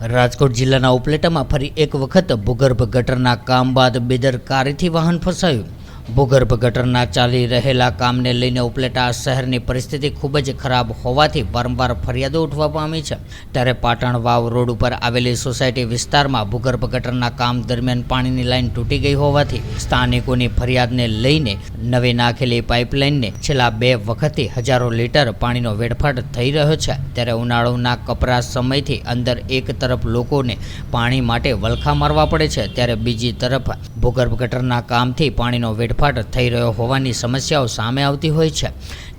રાજકોટ જિલ્લાના ઉપલેટામાં ફરી એક વખત ભૂગર્ભ ગટરના કામ બાદ બેદરકારીથી વાહન ફસાયું. ભૂગર્ભ ગટરના ચાલી રહેલા કામને લઈને ઉપલેટા શહેરની પરિસ્થિતિ ખૂબ જ ખરાબ હોવાથી વારંવાર ફરિયાદો ઉઠવા પામી છે. ત્યારે પાટણ વાવ રોડ ઉપર આવેલી સોસાયટી વિસ્તારમાં ભૂગર્ભ ગટરના કામ દરમિયાન પાણીની લાઈન તૂટી ગઈ હોવાથી સ્થાનિકોની ફરિયાદને લઈને નવી નાખેલી પાઇપલાઇનને છેલ્લા બે વખતથી હજારો લીટર પાણીનો વેડફાટ થઈ રહ્યો છે. ત્યારે ઉનાળોના કપરા સમયથી અંદર એક તરફ લોકોને પાણી માટે વલખા મારવા પડે છે. ત્યારે બીજી તરફ ભૂગર્ભ ગટરના કામથી પાણીનો વેડફાટ થઈ રહ્યો હોવાની સમસ્યાઓ સામે આવતી હોય છે.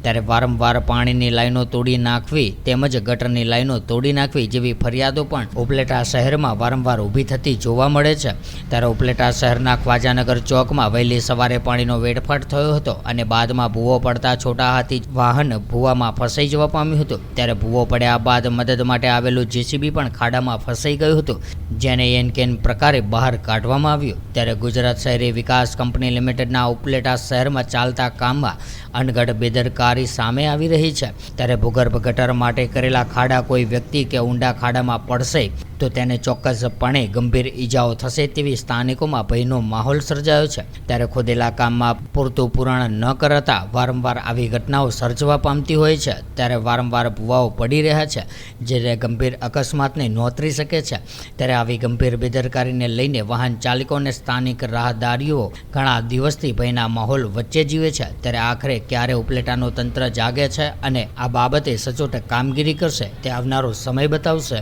ત્યારે વારંવાર પાણીની લાઈનો તોડી નાખવી તેમજ ગટરની લાઈનો તોડી નાખવી જેવી ફરિયાદો પણ ઉપલેટા શહેરમાં વારંવાર ઊભી થતી જોવા મળે છે. ત્યારે ઉપલેટા શહેરના ખ્વાજાનગર ચોકમાં વહેલી સવારે પાણીનો વેડફાટ થયો હતો અને બાદમાં ભૂવો પડતા છોટા હાથી વાહન ભૂવામાં ફસાઈ જવા પામ્યું હતું. ત્યારે ભૂવો પડ્યા બાદ મદદ માટે આવેલું જેસીબી પણ ખાડામાં ફસાઈ ગયું હતું, જેને એન કેન પ્રકારે બહાર કાઢવામાં આવ્યું. ત્યારે ગુજરાત શહેરી વિકાસ કંપની લિમિટેડના ઉપલેટા શહેરમાં ચાલતા કામમાં અનગઢ બેદરકારી સામે આવી રહી છે. ત્યારે ભૂગર્ભ ગટર માટે કરેલા ખાડા કોઈ વ્યક્તિ કે ઊંડા ખાડામાં પડશે. તો તેને ચોક્કસપણે ગંભીર ઈજાઓ થશે તેવી સ્થાનિકોમાં ભયનો માહોલ સર્જાયો છે. ત્યારે ખોદેલા કામમાં પૂરતું પૂરણ ન કરતા વારંવાર આવી ઘટનાઓ સર્જવા પામતી હોય છે. ત્યારે વારંવાર ભૂવાઓ પડી રહ્યા છે જે ગંભીર અકસ્માતને નોતરી શકે છે. ત્યારે આવી ગંભીર બેદરકારીને લઈને વાહન ચાલકો અને સ્થાનિક રાહદારીઓ ઘણા દિવસથી ભયના માહોલ વચ્ચે જીવે છે. ત્યારે આખરે ક્યારે ઉપલેટાનું તંત્ર જાગે છે અને આ બાબતે સચોટ કામગીરી કરશે તે આવનારો સમય બતાવશે.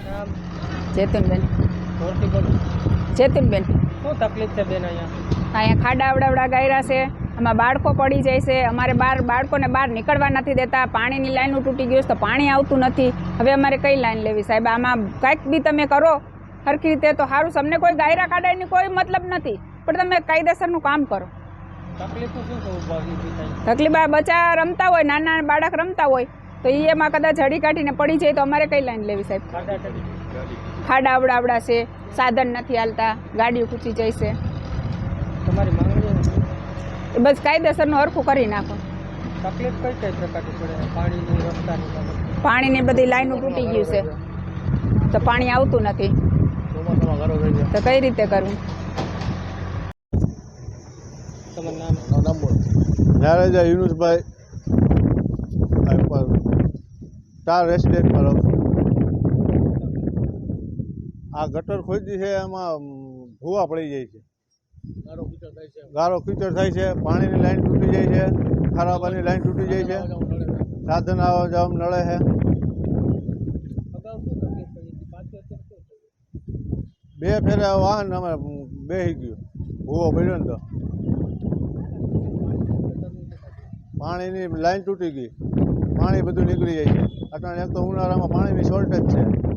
ચેતનબેન ચેતનબેન શું તકલીફ છે બેન અહીંયા? અહીંયા ખાડા અવડાવડા ગાયરા છે આમાં બાળકો પડી જાય છે અમારે બહાર બાળકોને બહાર નીકળવા નથી દેતા પાણીની લાઈનો તૂટી ગયું છે તો પાણી આવતું નથી. હવે અમારે કઈ લાઈન લેવી સાહેબ? આમાં કાંઈક બી તમે કરો સરખી રીતે તો સારું તમને અમને કોઈ ગાયરા ખાડાની કોઈ મતલબ નથી પણ તમે કાયદેસરનું કામ કરો. તકલીફ બચ્ચા રમતા હોય નાના બાળક રમતા હોય તો એ એમાં કદાચ હડી કાઢીને પડી જાય તો અમારે કઈ લાઈન લેવી સાહેબ? ખાડા અવડાવડા છે સાધન નથી હાલતા ગાડીઓ ખૂચી જાય છે. તમારી માંગણી એ બસ કાયદેસરનું હરખું કરી નાખો. તકલીફ કઈ કઈ પ્રકારની પડે? પાણીની રસ્તાની પાણીની બધી લાઈનો તૂટી ગયું છે. તો પાણી આવતું નથી. તો કઈ રીતે કરવું તમારું નામ? નામ બોલ. નારાજા યુનુસભાઈ. રેસિડેન્ટમાં રહું છું આ ગટર ખોદી છે એમાં ભૂવા પડી જાય છે. ગારો કીચડ થાય છે. પાણીની લાઈન તૂટી જાય છે ખરાબાની લાઈન તૂટી જાય છે. સાધન આવવા જવા નળે છે. બે ફેરા વાહન અમે બેસી ગયું. ભૂવો પડ્યો ને તો. પાણીની લાઈન તૂટી ગઈ. પાણી બધું નીકળી જાય છે. અત્યારે એક તો ઉનાળામાં પાણીની શોર્ટેજ છે.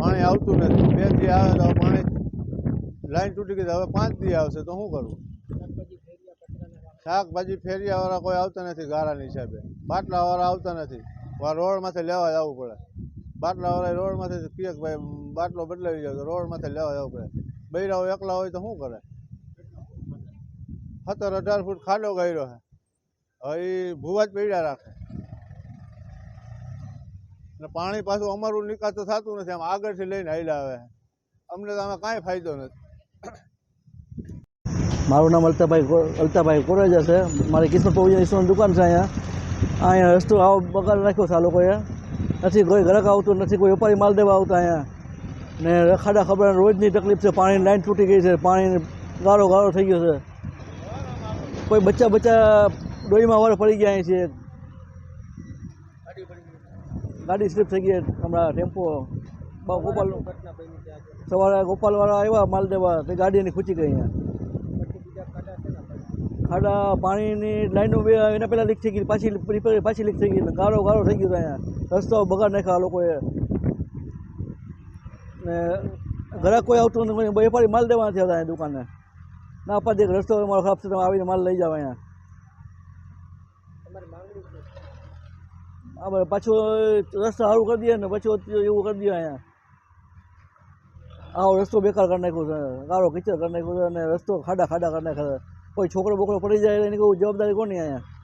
પાણી આવતું નથી. બે દી આવે તો પાણી લાઈન તૂટી ગઈ હવે પાંચ દી આવશે તો શું કરવું? શાકભાજી ફેરિયાવાળા કોઈ આવતા નથી ગારાની હિસાબે. બાટલાવાળા આવતા નથી. રોડ રોડમાંથી લેવા જવું પડે. બાટલાવાળા રોડમાંથી કહે કે ભાઈ બાટલો બદલાવી જાય તો રોડમાંથી લેવા જવું પડે. બૈરાઓ એકલા હોય તો શું કરે? સત્તર અઢાર ફૂટ ખાડો ગયેલો છે. હવે એ ભૂવા જ પીડ્યા રાખે. અને પાણી પાછું અમારું નિકાસ તો થતું નથી, આમ આગળથી લઈને હાલ્યા આવે. અમને તો આમાં કાંઈ ફાયદો નથી. મારું નામ અલ્તાભાઈ અલ્તાભાઈ કોરેજા છે. મારી કિસ્મત ઈશ્વરની દુકાન છે અહીંયા. અહીંયા રસ્તો આવો બગાડ રાખ્યો છે આ લોકોએ. નથી કોઈ ગ્રાહક આવતું, નથી કોઈ વેપારી માલ દેવા આવતા અહીંયા. ને રખાડા ખબર રોજની તકલીફ છે, પાણીની લાઈન તૂટી ગઈ છે પાણી ગારો ગારો થઈ ગયો છે. કોઈ બચ્ચા બચ્ચા ડોહીમાં વાર પડી ગયા અહીં છે. ગાડી સ્લીપ થઈ ગઈ હમણાં ટેમ્પો ગોપાલ સવારે ગોપાલવાળા આવ્યા માલ દેવા તે ગાડી એની ખૂચી ગઈ અહીંયા. ખાડા પાણીની લાઈનો બે એના પહેલાં લીક થઈ ગઈ પાછી રિપેર પાછી લીક થઈ ગઈ ગારો ગારો થઈ ગયો અહીંયા. રસ્તો બગાડ નાખ્યા લોકોએ. ને ઘરે કોઈ આવતું નથી. વેપારી માલ દેવા નથી આવતા દુકાને. ના પાછી દે રસ્તો મારો ખરાબ છે તમે આવીને માલ લઈ જાવ અહીંયા. તમારી માંગણી શું છે? આ બધે પાછું રસ્તો સારું કરી દે ને પછી એવું કરી દે અહીંયા આવો રસ્તો બેકાર કરી નાખ્યો છે, ગારો કીચડ કરી નાખ્યો છે, અને રસ્તો ખાડા ખાડા કરી નાખ્યા છે કોઈ છોકરો બોકરો પડી જાય એની કોઈ જવાબદારી કોની અહીંયા